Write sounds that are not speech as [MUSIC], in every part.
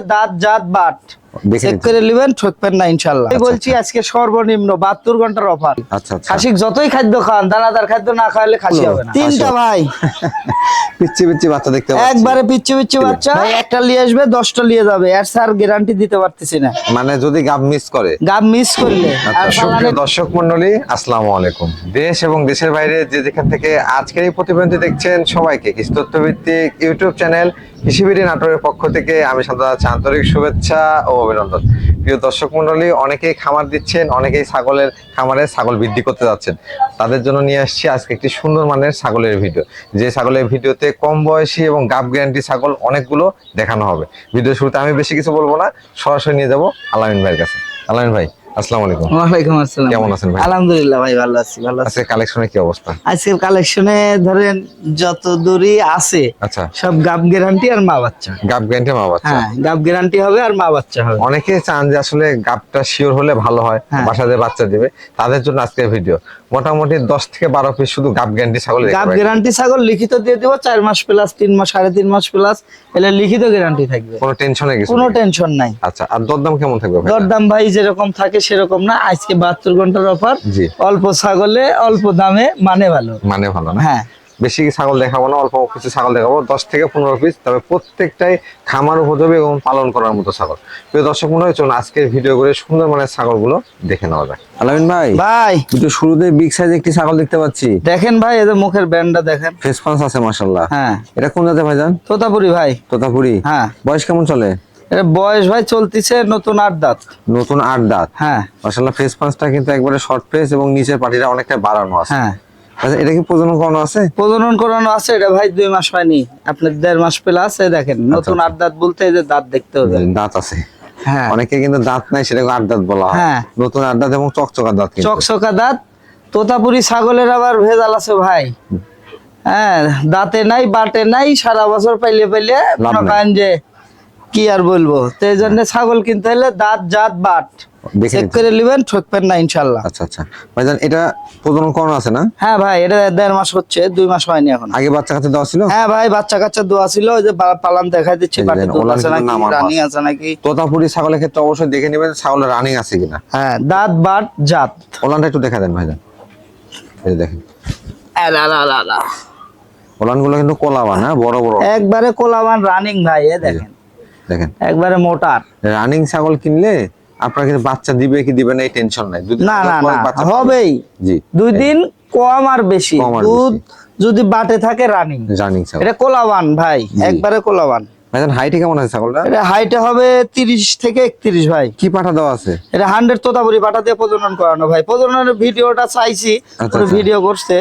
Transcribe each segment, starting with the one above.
দাঁত জাত বাট দেখে চেক করে নেবেন ঠকবেন না ইনশাল্লাহ। আচ্ছা, বলছি আজকে সর্বনিম্ন বাহাত্তর ঘণ্টার অফার আচ্ছা আচ্ছা। যতই খাদ্য খান দানাদার খাদ্য না খাওয়ালে খাসি হবে না। তিনটা ভাই। [LAUGHS] পিচ্ছি পিচ্ছি বাচ্চা দেখতে একবারে পিচ্ছি পিচ্ছি বাচ্চা। একটা নিয়ে আসবে দশটা নিয়ে যাবে। আর স্যার গ্যারান্টি দিতে পারতেছি না। মানে যদি গাব মিস করে? গাব মিস করলে। সুপ্রিয় দর্শক মন্ডলী আসসালামু আলাইকুম। দেশ এবং দেশের বাইরে যে যেখান থেকে আজকের এই প্রতিবেদনটি দেখছেন সবাইকে কৃষি তথ্যভিত্তিক ইউটিউব চ্যানেল কৃষিবিড়ি নাটোরের পক্ষ থেকে আমি আছি। আন্তরিক শুভেচ্ছা ও অভিনন্দন। প্রিয় দর্শক মন্ডলী, অনেকেই খামার দিচ্ছেন, অনেকেই ছাগলের খামারে ছাগল বৃদ্ধি করতে যাচ্ছেন। তাদের জন্য নিয়ে আসছি আজকে একটি সুন্দর মানের ছাগলের ভিডিও। যে ছাগলের ভিডিওতে কম বয়সী এবং গাব গ্যারান্টি ছাগল অনেকগুলো দেখানো হবে। ভিডিও শুরুতে আমি বেশি কিছু বলব না, সরাসরি নিয়ে যাব আলামিন ভাইয়ের কাছে। আলামিন ভাই আসসালামু আলাইকুম। ওয়ালাইকুম আসসালাম। কেমন আছেন ভাই? আলহামদুলিল্লাহ ভাই ভালো আছি ভালো আছি। আজকে কালেকশনের কি অবস্থা? আজকের কালেকশনে ধরেন যত দূরই আছে আচ্ছা। সব গাব গ্যারান্টি আর মা বাচ্চা। গাব গ্যারান্টি মা বাচ্চা। হ্যাঁ গাব গ্যারান্টি হবে আর মা বাচ্চা হবে। অনেকে চান যে আসলে গাবটা শিওর হলে ভালো হয় হ্যাঁ। বাসাতে বাচ্চা দেবে তাদের জন্য আজকের ভিডিও মোটামুটি দশ থেকে বারো পিস শুধু গাব গ্যারান্টি ছাগল গাব গ্যারান্টি ছাগল লিখিত দিয়ে দিব চার মাস প্লাস তিন মাস সাড়ে তিন মাস প্লাস এলে লিখিত গ্যারান্টি থাকবে। কোনো টেনশন নেই কোনো টেনশন নাই। আচ্ছা আর দরদাম কেমন থাকবে দরদাম ভাই যেরকম থাকে সেরকম না আজকে বাহাত্তর ঘণ্টার অফার অল্প ছাগলে অল্প দামে মানে ভালো। মানে ভালো না? হ্যাঁ। বেশি ছাগল দেখাবো না অল্প কিছু ছাগল দেখাবো। দশ থেকে পনেরো পিস তবে প্রত্যেকটাই খামার উপযোগী এবং পালন করার মতো ছাগল। প্রিয় দর্শক মনে হয় চলুন আজকের ভিডিও করে সুন্দর মানের ছাগলগুলো দেখে নেওয়া যায় আলামিন ভাই ভাই। একটু শুরুতে বিগ সাইজ একটি ছাগল দেখতে পাচ্ছি। দেখেন ভাই এদের মুখের ব্যান্ডটা দেখেন। ফেস পান্স আছে মাশাল্লাহ হ্যাঁ। এটা কোন জাতে ভাইজান তোতাপুরি ভাই। তোতাপুরি। হ্যাঁ। বয়স কেমন চলে? এটা বয়স ভাই চলতিছে নতুন আট দাঁত। নতুন আট দাঁত। হ্যাঁ। মাশাল্লাহ ফেস পাঁচটা কিন্তু একবারে শর্ট ফেস এবং নিচের পাটিটা অনেকটা বাড়ানো আছে। হ্যাঁ। আচ্ছা এটা কি প্রজনন করানো আছে? প্রজনন করানো আছে এটা ভাই দুই মাস হয়নি। আপনার দেড় মাস প্লাস দেখেন নতুন আট দাঁত বলতে যে দাঁত দেখতে হবে। দাঁত আছে। হ্যাঁ। অনেকে কিন্তু দাঁত নাই সেটাকে আট দাঁত বলা হয়। নতুন দাঁত এবং চকচকা দাঁত চকচকা দাঁত তোতাপুরি ছাগলের আবার ভেজাল আছে ভাই। হ্যাঁ দাঁতে নাই বাটে নাই সারা বছর পাইলে পাইলে যে কি আর বলব? তো এই জন্য ছাগল কিনতে হলে দাঁত জাত বাট চেক করে নেবেন ঠকবেন না ইনশাল্লাহ আচ্ছা আচ্ছা। ভাইজান এটা প্রজনন করানো আছে না? হ্যাঁ ভাই এটা দেড় মাস হচ্ছে দুই মাস হয়নি এখন। আগে বাচ্চা কাছে দেওয়া ছিল? হ্যাঁ ভাই বাচ্চা কাচ্চা দোয়া ছিল ওই যে পালান দেখা দিচ্ছে বাটে দুধ আছে নাকি রানি আছে। নাকি? তোতাপুরি ছাগলের ক্ষেত্রে অবশ্যই দেখে নেবেন ছাগলের রানিং আছে কিনা। হ্যাঁ দাঁত বাট জাত। ওলানটা একটু দেখা দেন ভাইজান। এই দেখেন। আলা, আলা, আলা। ওলানগুলো কিন্তু কোলাবা না বড় বড়। একবারে কোলাবান রানিং ভাই এ দেখেন। দেখেন। একবারে মোটার। রানিং ছাগল কিনলে আপনার কিন্তু বাচ্চা দিবে কি দিবে না এই টেনশন নাই। না না না হবেই। জি। দুই দিন কম আর বেশি। দুধ যদি বাটে থাকে রানিং রানিং ছাগল। এটা কোলাবান ভাই একবারে কোলাবান। ভাইজান হাইটে কেমন আছে ছাগলটা? এটা হাইটে হবে তিরিশ থেকে একত্রিশ ভাই। কি পাঠা দেওয়া আছে? এটা হান্ড্রেড তোতাপুরি পাটা দিয়ে প্রজনন করানো ভাই। প্রজননের ভিডিওটা চাইছি আচ্ছা, আচ্ছা। ভিডিও করছে।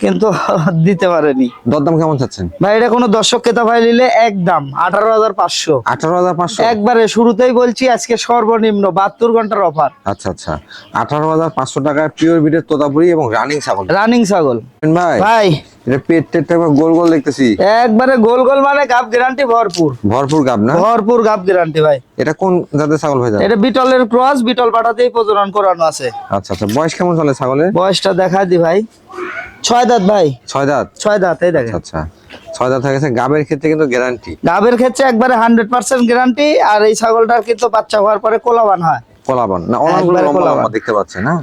কিন্তু [LAUGHS] দিতে পারেনি। দরদাম কেমন চাচ্ছেন? ভাই এটা কোনো দর্শক কেতা ভাই নিলে একদম আঠারো হাজার পাঁচশো। আঠারো হাজার পাঁচশো? একবারে শুরুতেই বলছি আজকে সর্বনিম্ন বাহাত্তর ঘণ্টার অফার। আচ্ছা আচ্ছা। আঠারো হাজার পাঁচশো টাকায় পিওর বিটের তোতাপুরি এবং রানিং ছাগল। রানিং ছাগল। ভাই। ভাই এটা পেট টেটটা গোল গোল দেখতেছি। একবারে গোল গোল মানে গাব গ্যারান্টি ভরপুর। ভরপুর গাব না? ভরপুর গাব গ্যারান্টি ভাই। এটা কোন জাতের ছাগল ভাই এটা বিটলের ক্রস বিটল পাঠাতেই প্রজনন করানো আছে। আচ্ছা আচ্ছা বয়স কেমন চলে ছাগলের বয়সটা দেখা দি ভাই। ছয় দাঁত ভাই। ছয় দাঁত? ছয় দাঁত এই দেখেন। আচ্ছা ছয় দাঁত হয়ে গেছে গাবের ক্ষেত্রে কিন্তু গ্যারান্টি গাবের ক্ষেত্রে একবারে হান্ড্রেড পার্সেন্ট গ্যারান্টি আর এই ছাগলটার কিন্তু বাচ্চা হওয়ার পরে কোলাবান হয়। কলাবান। না। দেখতে পাচ্ছে না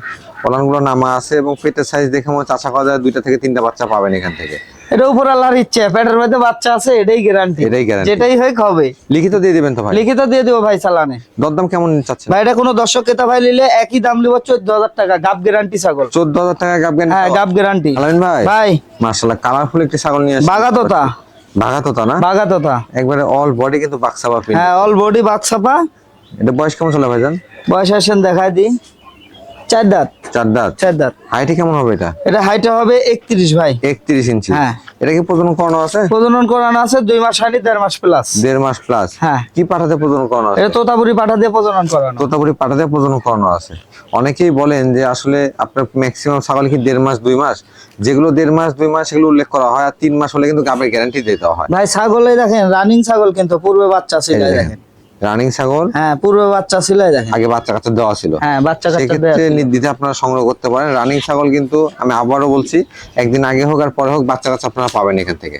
ওলানগুলো নামা আছে এবং পেটের সাইজ দেখে মনে আশা করা যায় দুইটা থেকে তিনটা বাচ্চা পাবেন এখান থেকে। এটা উপর আল্লাহর ইচ্ছে পেটের মধ্যে বাচ্চা আছে এটাই গ্যারান্টি এটাই guarantee। যেটাই হয় হবে। লিখিত দিয়ে দিবেন তো ভাই? লিখিত দিয়ে দিব ভাই চালানে। দরদাম কেমন চাচ্ছেন? ভাই এটা কোনো দর্শক ক্রেতা ভাই নিলে একই দাম নিব চোদ্দ হাজার টাকা গাব গ্যারান্টি ছাগল। চোদ্দ হাজার টাকা গাব জ্ঞান হ্যাঁ গাব গ্যারান্টি আলামিন ভাই? ভাই। মার্শাল্লাহ কালারফুল একটি ছাগল নিয়ে আসছে বাগাতোতা। ভাগাতোতা না? বাগাতোতা। একবারে অল বডি কিন্তু বাক্সা বাপি হ্যাঁ অল বডি বাক্সাপা। এটা বয়স কেমন চলে ভাইজান? বয়স আসেন দেখাই দি চার দাঁত। চার দাঁত? চার দাঁত। হাইটে কেমন হবে এটা? এটা হাইটে হবে একত্রিশ ভাই। একত্রিশ ইঞ্চি। হ্যাঁ। এটা কি প্রজনন করানো আছে? প্রজনন করানো আছে দুই মাস হয়নি দেড় মাস প্লাস দেড় মাস প্লাস হ্যাঁ। কি পাঠাতে প্রজনন করানো আছে? এটা তোতাপুরি পাঠা দিয়ে প্রজনন করানো। তোতাপুরি পাঠাতে প্রজনন করানো আছে। অনেকেই বলেন যে আসলে আপনার ম্যাক্সিমাম ছাগল কি দেড় মাস দুই মাস? যেগুলো দেড় মাস দুই মাস সেগুলো উল্লেখ করা হয় আর তিন মাস হলে কিন্তু গাবের গ্যারান্টি দিতে হয়। ভাই ছাগলে দেখেন রানিং ছাগল কিন্তু পূর্বে বাচ্চা ছিল দেখেন। রানিং ছাগল? হ্যাঁ পূর্বে বাচ্চা ছিল দেখেন। আগে বাচ্চা কাচ্চা দেওয়া ছিল। হ্যাঁ বাচ্চা কাচ্চা নির্দিতে সেক্ষেত্রে। আপনারা সংগ্রহ করতে পারেন। রানিং ছাগল কিন্তু আমি আবারও বলছি একদিন আগে হোক আর পরে হোক বাচ্চা কাচ্চা আপনারা পাবেন এখান থেকে।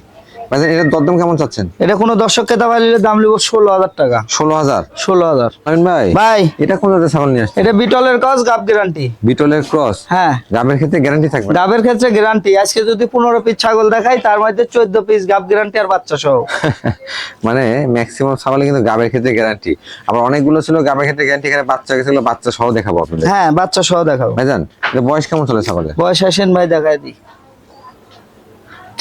ভাইজান দরদাম কেমন চাচ্ছেন? এটা কোনো দর্শক ক্রেতা নিলে দাম লিব ষোলো হাজার টাকা। ষোলো হাজার? ষোলো হাজার। ভাই ভাই। এটা কোন জাতের ছাগল নিয়ে আসছে এটা বিটলের কাজ গাব গ্যারান্টি বিটলের ক্রস? হ্যাঁ। গাবের ক্ষেত্রে গ্যারান্টি থাকবে গাবের ক্ষেত্রে গ্যারান্টি আজকে যদি পনেরো পিস ছাগল দেখাই তার মধ্যে চোদ্দ পিস গাব গ্যারান্টি আর বাচ্চা সহ। [LAUGHS] মানে ম্যাক্সিমাম ছাগলে কিন্তু গাবের ক্ষেত্রে গ্যারান্টি আবার অনেকগুলো ছিল গাবের ক্ষেত্রে গ্যারান্টি এখানে বাচ্চা গেছিল বাচ্চা সহ দেখাবো আপনাদের। হ্যাঁ বাচ্চা সহ দেখাবো। ভাইজান বয়স কেমন চলে ছাগলের? বয়স আসেন ভাই দেখাই দিই।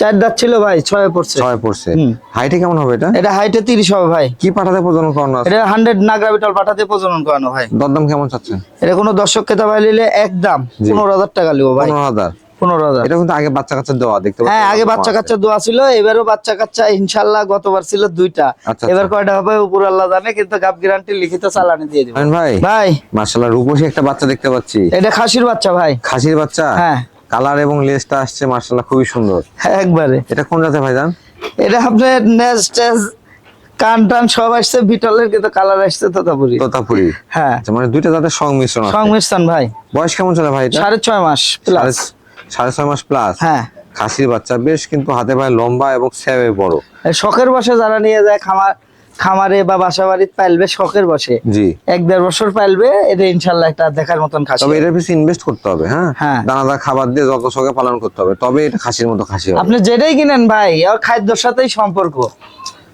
চার দাঁত ছিল ভাই ছয় পড়ছে। ছয় পড়ছে। হাইটে কেমন হবে এটা? এটা হাইটে তিরিশ হবে ভাই। কি পাঠাতে প্রজনন করানো এটা হান্ড্রেড নাগরা বিটল পাঠাতে প্রজনন করানো ভাই দরদাম কেমন চাচ্ছেন? এটা কোনো দর্শক ক্রেতা ভাই নিলে একদম। পনেরো হাজার টাকা লিবো ভাই। পনেরো হাজার। পনেরো হাজার। এটা কিন্তু আগে বাচ্চা কাচ্চা দেখতে হ্যাঁ আগে বাচ্চা কাচ্চা দোয়া ছিল এবারও বাচ্চা কাচ্চা ইনশাল্লাহ গতবার ছিল দুইটা। আচ্ছা, এবার আচ্ছা। কয়টা হবে? উপর আল্লাহ জানে কিন্তু গাব গ্যারান্টি লিখিত চালানি দিয়ে ভাই ভাই। রূপসী একটা বাচ্চা দেখতে পাচ্ছি। এটা খাসির বাচ্চা ভাই। খাসির বাচ্চা? হ্যাঁ। কালার এবং লেসটা আসছে মার্শাল্লাহ খুবই সুন্দর। হ্যাঁ, একবারে। এটা কোন জাতের ভাইজান? এটা আপনার নেজ টেজ কান টান সব আসছে বিটলের কিন্তু কালার আসছে তোতাপুরি। তোতাপুরি। হ্যাঁ। আচ্ছা মানে দুইটা জাতের সংমিশ্রণ সংমিশ্রণ ভাই। বয়স কেমন চলে ভাই সাড়ে ছয় মাস প্লাস সাড়ে- ছয় মাস প্লাস হ্যাঁ। খাসির বাচ্চা বেশ কিন্তু হাতে পায়ে লম্বা এবং স্যাবে বড়। শখের বসে যারা নিয়ে যায় খামার খামারে বা বাসা বাড়িতে পাইলবে শখের বসে। জি। এক দেড় বছর পাইলবে এটা ইনশাল্লাহ একটা দেখার মতন খাসি। তবে এটার পিছনে ইনভেস্ট করতে হবে হ্যাঁ? হ্যাঁ। দানাদার খাবার দিয়ে যত সঙ্গে পালন করতে হবে তবে এটা খাসির মতো খাসি হবে। আপনি যেটাই কিনেন ভাই আর খাদ্যর সাথেই সম্পর্ক।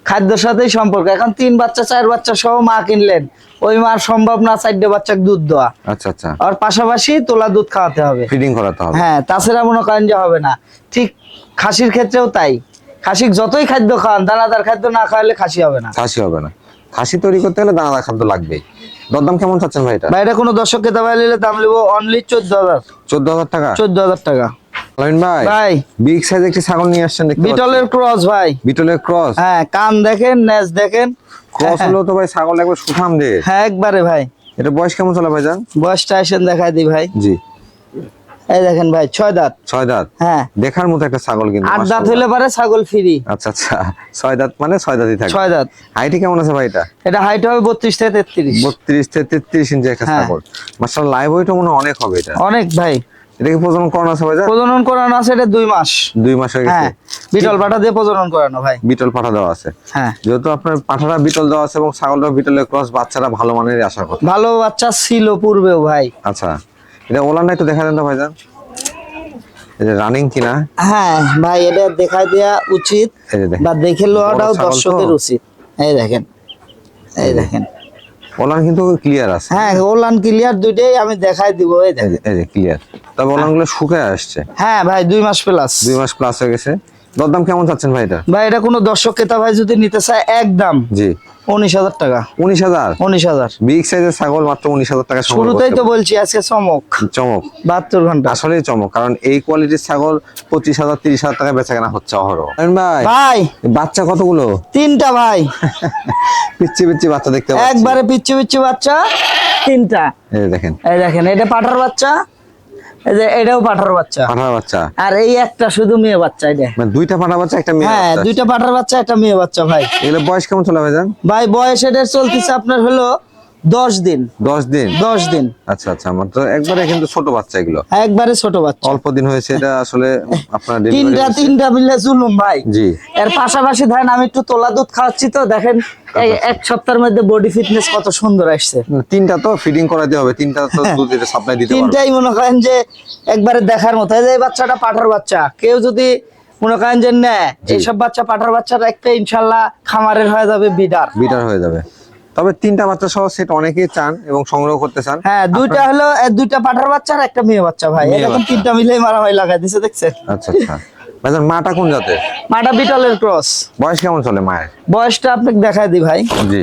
খাদ্যর সাথেই সম্পর্ক। এখন তিন বাচ্চা চার বাচ্চা সহ মা কিনলেন ওই মার সম্ভব না চারটে বাচ্চাকে দুধ দেওয়া। আচ্ছা আচ্ছা। আর পাশাপাশি তোলা দুধ খাওয়াতে হবে। ফিডিং করাতে হবে। হ্যাঁ তাছাড়া মনে করেন যে হবে না। ঠিক খাসির ক্ষেত্রেও তাই। খাসিক যতই খাদ্য খাওয়ান দানাদার খাদ্য না খাওয়ালে খাসি হবে না। খাসি হবে না। খাসি তৈরি করতে হলে দানাদার খাদ্য লাগবেই। দরদাম কেমন চাচ্ছেন ভাই এটা? বাইরে কোনো দর্শককে দাবাই নিলে দাম নেব অনলি চোদ্দ হাজার। চোদ্দ হাজার টাকা? চোদ্দ হাজার টাকা। ভাই ভাই। বিগ সাইজ একটি ছাগল নিয়ে আসছেন বিটলের ক্রস ভাই। বিটলের ক্রস? হ্যাঁ কান দেখেন নেজ দেখেন। ক্রস হলো তো ভাই ছাগল একবার সুঠাম দে হ্যাঁ একবারে ভাই। এটা বয়স কেমন চলে ভাইজান? বয়সটা এসে দেখাই দিই ভাই। জি। এই দেখেন ভাই ছয় দাঁত। ছয় দাঁত? হ্যাঁ। দেখার মতো একটা ছাগল কিন্তু আট দাঁত। হইলে পারে ছাগল ফ্রি আচ্ছা আচ্ছা। ছয় দাঁত মানে ছয় দাঁতই থাকে ছয় দাঁত। হাইটে কেমন আছে ভাই এটা? এটা হাইট হবে বত্রিশ থেকে তেত্রিশ। বত্রিশ থেকে তেত্রিশ ইঞ্চি একটা হ্যাঁ। ছাগল। মার্শাল লাইভ ওয়েটও মনে অনেক হবে এটা। অনেক ভাই। এটা কি প্রজনন করানো আছে ভাইজান প্রজনন করানো আছে এটা দুই মাস। দুই মাস হয়ে গেছে। হ্যাঁ। বিটল পাটা দিয়ে প্রজনন করানো ভাই। বিটল পাঠা দেওয়া আছে। হ্যাঁ। যেহেতু আপনার পাঠাটা বিটল দেওয়া আছে এবং ছাগলটা বিটলের ক্রস বাচ্চারা ভালো মানের আশা করতে ভালো বাচ্চা ছিল পূর্বেও ভাই। আচ্ছা। এটা ওলানটা একটু দেখা দেন তো ভাইজান। যে রানিং কিনা? হ্যাঁ ভাই এটা দেখাই দেওয়া উচিত বা দেখে লওয়াটাও তো। দর্শকের উচিত। এই দেখেন এই দেখেন। ওলান কিন্তু ক্লিয়ার আছে। হ্যাঁ ওলান ক্লিয়ার দুইটাই আমি দেখাই দিব এই দেখেন। এই যে ক্লিয়ার তবে ওলানগুলো শুকায় আসছে। হ্যাঁ ভাই দুই মাস প্লাস দুই মাস প্লাস হয়ে গেছে। দরদাম কেমন চাচ্ছেন ভাই এটা? ভাই এটা কোনো দর্শক ক্রেতা ভাই যদি নিতে চায় একদম। জি। উনিশ হাজার টাকা। উনিশ হাজার? উনিশ হাজার। বিগ সাইজের ছাগল মাত্র উনিশ হাজার টাকা শুরুতেই তো বলছি আজকে চমক। চমক। বাহাত্তর ঘণ্টা। আসলেই চমক কারণ এই কোয়ালিটির ছাগল পঁচিশ হাজার তিরিশ হাজার টাকা বেচা কেনা হচ্ছে অহরহ। ভাই ভাই। বাচ্চা কতগুলো? তিনটা ভাই। পিচ্ছি পিচ্ছি বাচ্চা দেখতে একবারে পিচ্ছি পিচ্ছি বাচ্চা তিনটা। এই দেখেন। এই দেখেন এটা পাঠার বাচ্চা এটাও পাঠার বাচ্চা। পাঠার বাচ্চা। আর এই একটা শুধু মেয়ে বাচ্চা এটা। মানে দুইটা বাচ্চা একটা মেয়ে হ্যাঁ। দুইটা পাঠার বাচ্চা একটা মেয়ে বাচ্চা ভাই। এগুলো বয়স কেমন চলে ভাই বয়স এটার চলতেছে আপনার হলো দশ দিন। দশ দিন? দশ দিন। আচ্ছা আচ্ছা মাত্র একবারে কিন্তু ছোট বাচ্চা এগুলো। একবারে ছোট বাচ্চা। অল্প দিন হয়েছে এটা আসলে আপনার তিনটা তিনটা মিলে জুলুম ভাই। জি। এর পাশাপাশি ধরেন আমি একটু তোলা দুধ খাওয়াচ্ছি তো দেখেন এক সপ্তাহের মধ্যে বডি ফিটনেস কত সুন্দর আসছে। তিনটা তো ফিডিং করাতে হবে তিনটা তো দুধ এটা সাপ্লাই দিতে তিনটাই মনে করেন যে একবারে দেখার মতো। এই বাচ্চাটা পাঠার বাচ্চা কেউ যদি মনে করেন যে নেয় এইসব বাচ্চা পাঠার বাচ্চাটা একটা ইনশাল্লাহ খামারের হয়ে যাবে বিডার। বিটার হয়ে যাবে। তবে তিনটা বাচ্চা সহ সেট অনেকেই চান এবং সংগ্রহ করতে চান। হ্যাঁ দুইটা হলো দুইটা পাঠার বাচ্চা আর একটা মেয়ে বাচ্চা ভাই। এরকম। তিনটা মিলেই মারামারি লাগাই দিছে দেখছেন? আচ্ছা আচ্ছা। ভাইজান মাটা কোন জাতের? মাটা বিটলের ক্রস। বয়স কেমন চলে মায়ের? বয়সটা আপনাকে দেখাই দিই ভাই। জি।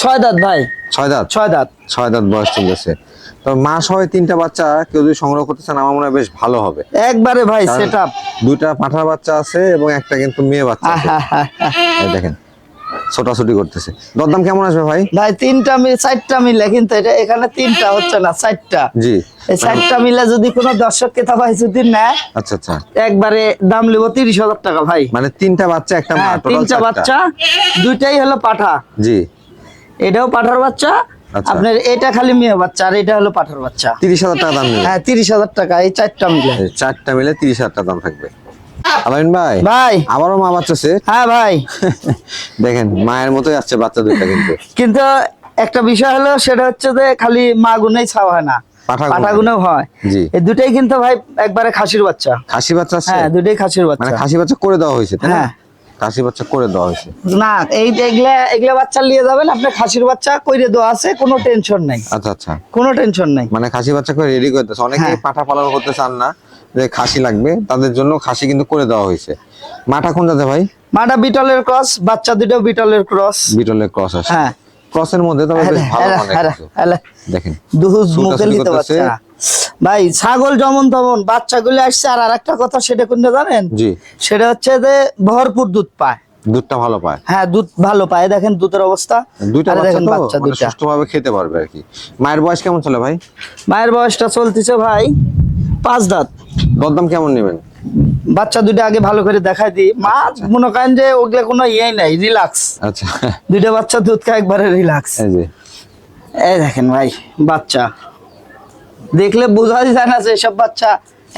ছয় দাঁত ভাই। ছয় দাঁত? ছয় দাঁত। ছয় দাঁত বয়স আছে তবে মা সহ তিনটা বাচ্চা কেউ যদি সংগ্রহ করতে চান আমার মনে হয় বেশ ভালো হবে। একবারে ভাই সেট আপ দুইটা পাঠার বাচ্চা আছে এবং একটা কিন্তু মেয়ে বাচ্চা দেখেন। ছোটাছুটি করতেছে। দরদাম কেমন আসবে ভাই? ভাই তিনটা মিলে চারটা মিলে কিন্তু এটা এখানে তিনটা হচ্ছে না চারটা। জি। এই চারটা মিলে যদি কোনো দর্শক ভাই যদি নেয় আচ্ছা আচ্ছা। একবারে দাম লিব তিরিশ হাজার টাকা ভাই। মানে তিনটা বাচ্চা একটা মা হ্যাঁ তিনটা বাচ্চা দুইটাই হলো পাঠা। জি। এটাও পাঠার বাচ্চা আচ্ছা। আপনার এটা খালি মেয়ে বাচ্চা আর এটা হলো পাঠার বাচ্চা। তিরিশ হাজার টাকা দাম হ্যাঁ তিরিশ হাজার টাকা এই চারটা মিলে। চারটা মিলে তিরিশ হাজার টাকা দাম থাকবে। আলামিন ভাই ভাই। আবারও মা বাচ্চা সে হ্যাঁ ভাই। [LAUGHS] দেখেন মায়ের মতোই আসছে বাচ্চা দুইটা কিন্তু। কিন্তু একটা বিষয় হলো সেটা হচ্ছে যে খালি মা গুনেই ছাওয়া হয় না। পাঠা গুণে। পাঠা গুনেও হয় এই দুটাই কিন্তু ভাই একবারে খাসির বাচ্চা। খাসি বাচ্চা হ্যাঁ দুটাই খাসির মানে খাসি বাচ্চা করে দেওয়া হয়েছে না? হ্যাঁ। খাসি বাচ্চা করে দেওয়া হয়েছে। না এই এগুলা এগুলা বাচ্চা নিয়ে যাবেন খাসির বাচ্চা কইরে দেওয়া আছে কোনো টেনশন নাই। আচ্ছা আচ্ছা। কোনো টেনশন নাই। মানে খাসি বাচ্চা করে রেডি করতেছে অনেকেই। পাঠা পালন করতে চান না। যে খাসি লাগবে তাদের জন্য খাসি কিন্তু করে দেওয়া হয়েছে। মাটা কোন যাতে ভাই? মাটা বিটলের ক্রস বাচ্চা দুটো বিটলের ক্রস। বিটলের ক্রস আছে। হ্যাঁ। ক্রসের মধ্যে তবে বেশ ভালো কিন্তু। দেখেন। দুহুজ মুখে নিতে বাচ্চা ভাই ছাগল যেমন তেমন বাচ্চাগুলো আসছে আর আরেকটা কথা সেটা কোনটা জানেন? জি। সেটা হচ্ছে যে ভরপুর দুধ পায়। দুধটা ভালো পায়। হ্যাঁ দুধ ভালো পায়। দেখেন দুধের অবস্থা। দুইটা বাচ্চা দেখেন বাচ্চা মানে দুইটা। সুষ্ঠুভাবে খেতে পারবে আর কি। মায়ের বয়স কেমন চলে ভাই? মায়ের বয়সটা চলতেছে ভাই পাঁচ দাঁত। দরদাম কেমন নেবেন? বাচ্চা দুইটা আগে ভালো করে দেখাই দিই। মা মনে করেন যে ওগুলা কোনো ইয়ে নাই রিল্যাক্স আচ্ছা। দুইটা বাচ্চা দুধ খায় একবারে রিল্যাক্স এই যে। এই দেখেন ভাই বাচ্চা। দেখলে বোঝাই যায় না যে এসব বাচ্চা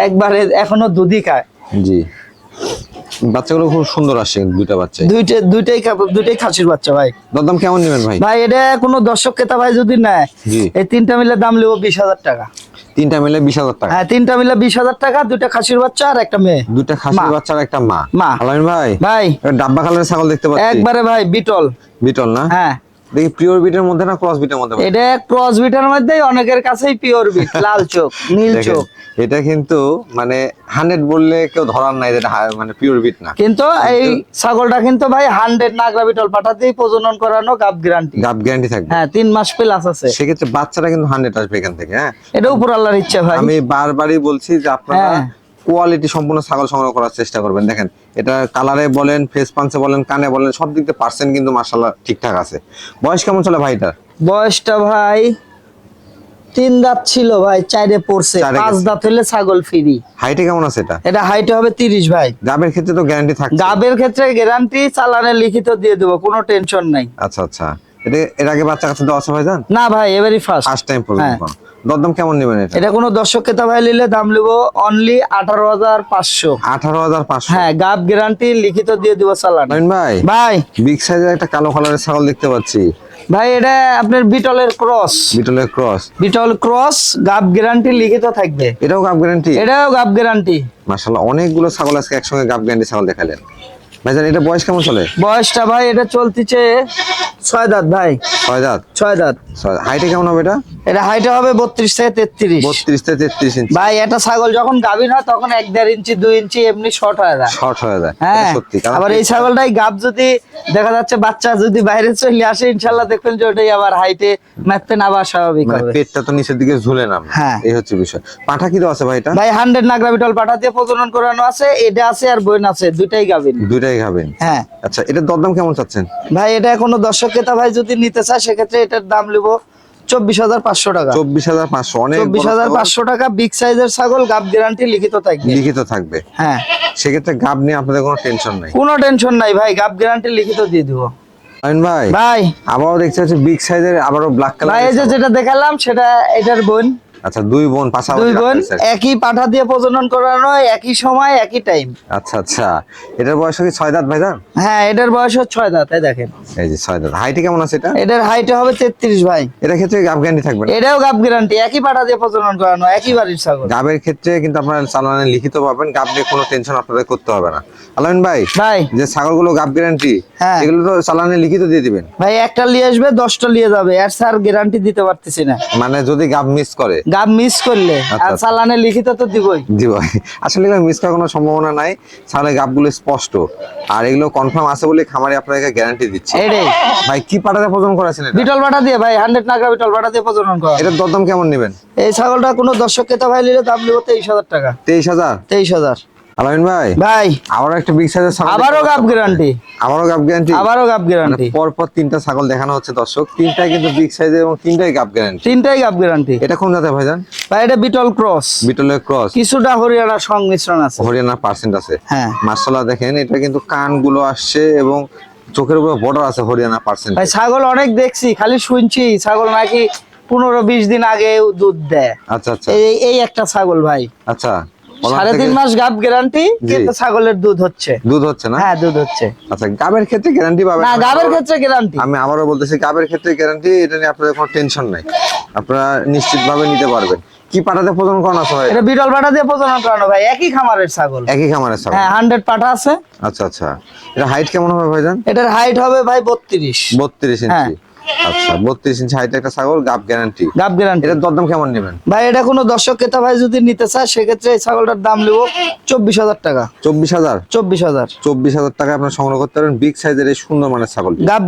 একবারে এখনও দুধই খায়। জি। বাচ্চাগুলো খুব সুন্দর আসে দুইটা বাচ্চা দুইটা দুইটাই দুইটাই খাসির বাচ্চা ভাই। দরদাম কেমন নেবেন ভাই? ভাই এটা কোনো দর্শক ক্রেতা ভাই যদি নেয়। এই তিনটা মিলে দাম নেব বিশ হাজার টাকা। তিনটা মিলে বিশ হাজার টাকা। হ্যাঁ তিনটা মিলে বিশ হাজার টাকা দুইটা খাসির বাচ্চা আর একটা মেয়ে। দুইটা খাসি বাচ্চা বাচ্চার একটা মা। মা। ভাই ভাই। ডাব্বা কালারের ছাগল দেখতে পাচ্ছি। একবারে ভাই বিটল। বিটল না? হ্যাঁ। দেখি পিওর বিটের মধ্যে না ক্রস বিটের মধ্যে এটা ক্রস বিটের মধ্যে অনেকের কাছেই পিওর বিট [LAUGHS] লাল চোখ নীল চোখ। এটা কিন্তু মানে হান্ড্রেড বললে কেউ ধরার নাই যেটা মানে পিওর বিট না। কিন্তু এই ছাগলটা কিন্তু ভাই হান্ড্রেড নাগরা বিটল পাঠাতেই প্রজনন করানো গাব গ্যারান্টি গাপ গ্যারান্টি থাকবে। হ্যাঁ তিন মাস প্লাস আছে। সেক্ষেত্রে বাচ্চারা কিন্তু হান্ড্রেড আসবে এখান থেকে হ্যাঁ? এটা উপর আল্লাহর ইচ্ছা ভাই। আমি বারবারই বলছি যে আপনারা হ্যাঁ। কোয়ালিটি সম্পূর্ণ ছাগল সংগ্রহ করার চেষ্টা করবেন। দেখেন এটা কালারে বলেন ফেস পাঞ্চে বলেন কানে বলেন সব দিক দিয়ে পার্সেন্ট কিন্তু মার্শাল্লাহ ঠিকঠাক আছে। বয়স কেমন চলে ভাইটার? বয়সটা ভাই তিন দাঁত ছিল ভাই চাইরে পড়ছে চারে পাঁচ দাঁত হলে ছাগল ফ্রি হাইটে কেমন আছে এটা? এটা হাইট হবে তিরিশ ভাই। গাবের ক্ষেত্রে তো গ্যারান্টি থাকে গাবের ক্ষেত্রে গ্যারান্টি চালানে লিখিত দিয়ে দেবো কোনো টেনশন নাই। আচ্ছা আচ্ছা। এটা এর আগে বাচ্চা কাছে দেওয়া আছে ভাইজান? না ভাই এবারই ফার্স্ট ফার্স্ট টাইম পর্যন্ত হ্যাঁ। দরদাম কেমন নেবেন এটা? এটা কোনো দর্শক ক্রেতা ভাই নিলে দাম নেব অনলি আঠারো হাজার পাঁচশো। আঠারো হাজার পাঁচশো। হ্যাঁ গাব গ্যারান্টি লিখিত দিয়ে দিব চালান ভাই ভাই। বিগ সাইজের একটা কালো কালারের ছাগল দেখতে পাচ্ছি। ভাই এটা আপনার বিটলের ক্রস বিটলের ক্রস বিটল ক্রস গাব গ্যারান্টি লিখিত থাকবে। এটাও গাব গ্যারান্টি এটাও গাব গ্যারান্টি মাশাআল্লাহ অনেকগুলো ছাগল আজকে একসঙ্গে গাব গ্যারান্টি ছাগল দেখালেন। ভাইজান এটা বয়স কেমন চলে? বয়সটা ভাই এটা চলতেছে ছয় দাঁত ভাই। ছয় দাঁত? ছয় দাঁত। হাইটে কেমন হবে এটা? এটা হাইট হবে বত্রিশ থেকে তেত্রিশ। বত্রিশ থেকে তেত্রিশ ইঞ্চি ভাই এটা ছাগল যখন গাভীর হয় তখন এক দেড় ইঞ্চি দুই ইঞ্চি এমনি শর্ট হয়ে যায়। শর্ট হয়ে যায়। হ্যাঁ। সত্যি আবার এই ছাগলটাই গাব যদি দেখা যাচ্ছে বাচ্চা যদি বাইরে চলে আসে ইনশাল্লাহ দেখবেন যে ওটাই আবার হাইটে ম্যাপতে আবার স্বাভাবিক মানে হবে। পেটটা তো নিচের দিকে ঝুলে নামে। হ্যাঁ। এই হচ্ছে বিষয়। পাঠা কি দেওয়া আছে ভাই এটা? ভাই হান্ড্রেড নাগরা বিটল পাঠা দিয়ে প্রজনন করানো আছে এটা আছে আর বইন আছে দুইটাই গাভীর খাবেন? হ্যাঁ। আচ্ছা এটার দরদাম কেমন চাচ্ছেন? ভাই এটা কোনো দর্শক ক্রেতা ভাই যদি নিতে চায় সেক্ষেত্রে এটার দাম নেব চব্বিশ হাজার পাঁচশো টাকা। চব্বিশ হাজার পাঁচশো অনেক চব্বিশ হাজার পাঁচশো টাকা বিগ সাইজের ছাগল গাব গ্যারান্টি লিখিত থাকবে। লিখিত থাকবে। হ্যাঁ। সেক্ষেত্রে গাব নিয়ে আপনাদের কোনো টেনশন নাই? কোনো টেনশন নাই ভাই গাব গ্যারান্টি লিখিত দিয়ে দিব। ভাই ভাই। আবারও দেখতে পাচ্ছি বিগ সাইজের আবারও ব্ল্যাক ভাই এই যে যেটা দেখালাম সেটা এটার বোন। আচ্ছা দুই বোন পাশাপাশি দুই বোন একই পাঠা দিয়ে প্রজনন করানো একই সময় একই টাইম আচ্ছা আচ্ছা। এটার বয়স কি ছয় দাঁত ভাইজান? হ্যাঁ এটার বয়স হচ্ছে ছয় দাঁত এই দেখেন। এই যে ছয় দাঁত। হাইটে কেমন আছে এটা? এটার হাইট হবে তেত্রিশ ভাই। এটা ক্ষেত্রে গাব গ্যারান্টি থাকবে এটাও গাব গ্যারান্টি একই পাঠা দিয়ে প্রজনন করানো একই বাড়ির ছাগল। গাবের ক্ষেত্রে কিন্তু আপনারা চালানে লিখিত পাবেন গাব নিয়ে কোনো টেনশন আপনাদের করতে হবে না। আলামিন ভাই ভাই। যে ছাগলগুলো গাব গ্যারান্টি হ্যাঁ। এগুলো তো চালানে লিখিত দিয়ে দিবেন। ভাই একটা নিয়ে আসবে দশটা নিয়ে যাবে। আর স্যার গ্যারান্টি দিতে পারতেছি না। মানে যদি গাব মিস করে গাব মিস করলে। আচ্ছা, আর আচ্ছা। চালানে লিখিত তো দিবই। ভাই আসলে মিস করার কোনো সম্ভাবনা নাই। তাহলে গাবগুলো স্পষ্ট। আর এগুলো কনফার্ম আছে বলে খামারি আপনাকে গ্যারান্টি দিচ্ছে। রে ভাই কি পাটাতে প্রজনন করেছেন এটা? বিটল বাটা দিয়ে ভাই হান্ড্রেড নাগরা বিটল বাটা দিয়ে প্রজনন করা। এটার দরদাম কেমন নেবেন? এই ছাগলটা কোনো দর্শক ক্রেতা ভাই নিলে দাম নেব তেইশ হাজার টাকা। তেইশ হাজার? তেইশ হাজার। আলামিন ভাই ভাই। আবারও একটা বিগ সাইজের ছাগল আবারও গাব গ্যারান্টি আবারও গাব গ্যারান্টি আবারও গাব গ্যারান্টি তিনটা ছাগল দেখানো হচ্ছে দর্শক। তিনটাই কিন্তু বিগ সাইজের এবং তিনটাই গাব গ্যারান্টি তিনটাই গাব গ্যারান্টি এটা কোন জাতের ভাইজান? ভাই এটা বিটল ক্রস। বিটলের ক্রস। কিছুটা সংমিশ্রণ আছে। হরিয়ানা পার্সেন্ট আছে। হ্যাঁ। দেখেন এটা কিন্তু কানগুলো আসছে এবং চোখের উপর বর্ডার আছে হরিয়ানা পার্সেন্ট ভাই ছাগল অনেক দেখছি খালি শুনছি ছাগল নাকি পনেরো বিশ দিন আগে দুধ দেয়। আচ্ছা আচ্ছা। এই একটা ছাগল ভাই। আচ্ছা। সাড়ে তিন মাস গাব গ্যারান্টি কিন্তু ছাগলের দুধ হচ্ছে। দুধ হচ্ছে না? হ্যাঁ দুধ হচ্ছে। আচ্ছা গাবের ক্ষেত্রে গ্যারান্টি পাবেন না? গাবের ক্ষেত্রে গ্যারান্টি আমি আবারও বলতেছি গাবের ক্ষেত্রে গ্যারান্টি এটা নিয়ে আপনাদের কোনো টেনশন নাই। আপনারা নিশ্চিতভাবে নিতে পারবেন। কি পাঠাতে প্রদান করানো আছে এটা বিরল পাঠা দিয়ে প্রজনন করানো ভাই। একই খামারের ছাগল। একই খামারের ছাগল? হ্যাঁ হান্ড্রেড পাঠা আছে। আচ্ছা আচ্ছা। এটা হাইট কেমন হবে ভাইজান? এটার হাইট হবে ভাই বত্রিশ। বত্রিশ হ্যাঁ। ইঞ্চি আচ্ছা বত্রিশ ইঞ্চি হাইট একটা ছাগল গাব গ্যারান্টি গাব গ্যারান্টি এটা দরদাম কেমন নেবেন? ভাই এটা কোনো দর্শক ক্রেতা ভাই যদি নিতে চায় সেক্ষেত্রে এই ছাগলটার দাম নেব চব্বিশ হাজার টাকা। চব্বিশ হাজার? চব্বিশ হাজার। চব্বিশ হাজার টাকা আপনার সংগ্রহ করতে পারেন বিগ সাইজের এই সুন্দর মানের ছাগল গাব